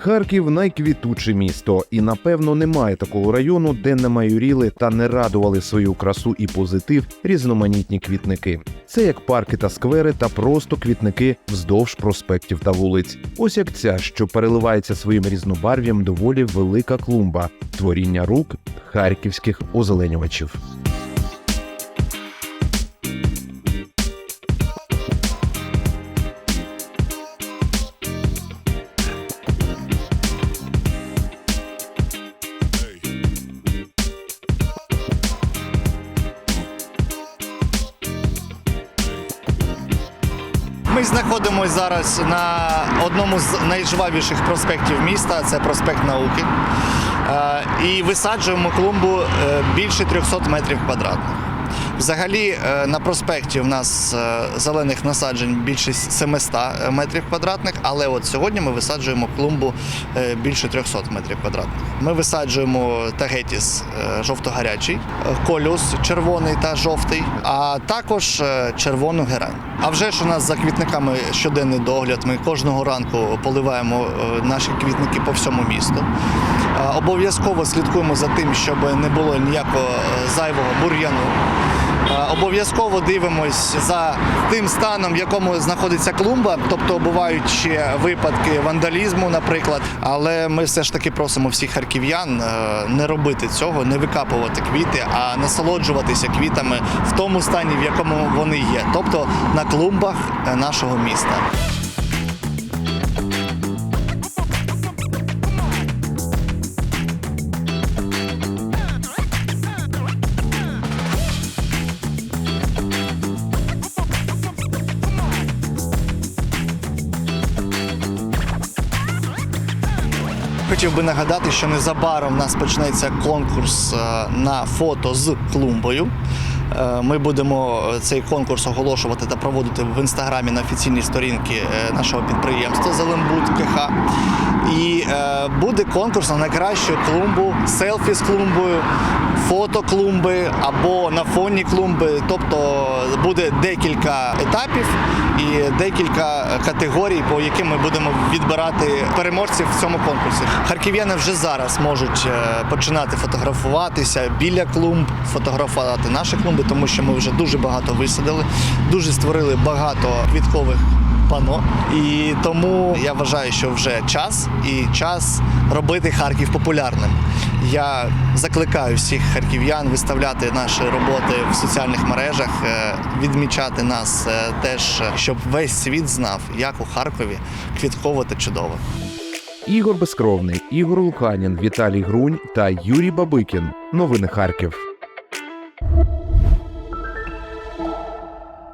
Харків найквітуче місто, і напевно немає такого району, де не майоріли та не радували свою красу і позитив різноманітні квітники. Це як парки та сквери, та просто квітники вздовж проспектів та вулиць. Ось як ця, що переливається своїм різнобарв'ям доволі велика клумба творіння рук харківських озеленювачів. Ми знаходимося зараз на одному з найжвавіших проспектів міста. Це проспект науки. Е, І висаджуємо клумбу е, більше 300 метрів квадратних. Взагалі е, на проспекті в нас е, зелених насаджень більше 700 метрів квадратних, але от сьогодні ми висаджуємо клумбу е, більше 300 метрів квадратних. Ми висаджуємо тагетіс жовто-гарячий, колюс червоний та жовтий, а також червону герань. А вже ж у нас за квітниками щоденний догляд. Ми кожного ранку поливаємо наші квітники по всьому місту. Обов'язково слідкуємо за тим, щоб не було ніякого зайвого бур'яну. Обов'язково дивимось за тим станом, в якому знаходиться клумба, тобто бувають ще випадки вандалізму, наприклад. Але ми все ж таки просимо всіх харків'ян е, не робити цього, не викапувати квіти, а насолоджуватися квітами в тому стані, в якому вони є, тобто на клумбах нашого міста. Хотів би нагадати, що незабаром у нас почнеться конкурс е, на фото з клумбою. Е, Ми будемо цей конкурс оголошувати та проводити в інстаграмі на офіційній сторінці е, нашого підприємства Зеленбуд КХ. І е, буде конкурс на найкращу клумбу, селфі з клумбою, фото клумби або на фоні клумби. Тобто буде декілька етапів і декілька категорій, по яким ми будемо відбирати переможців в цьому конкурсі. Харків'яни вже зараз можуть починати фотографуватися біля клумб, фотографувати наші клумби, тому що ми вже дуже багато висадили, дуже створили багато квіткових пано. І тому я вважаю, що вже час і час робити Харків популярним. Я закликаю всіх харків'ян виставляти наші роботи в соціальних мережах, е, відмічати нас е, теж, щоб весь світ знав, як у Харкові квітково та чудово. Ігор Безкровний, Ігор Луканін, Віталій Грунь та Юрій Бабикін. Новини Харків.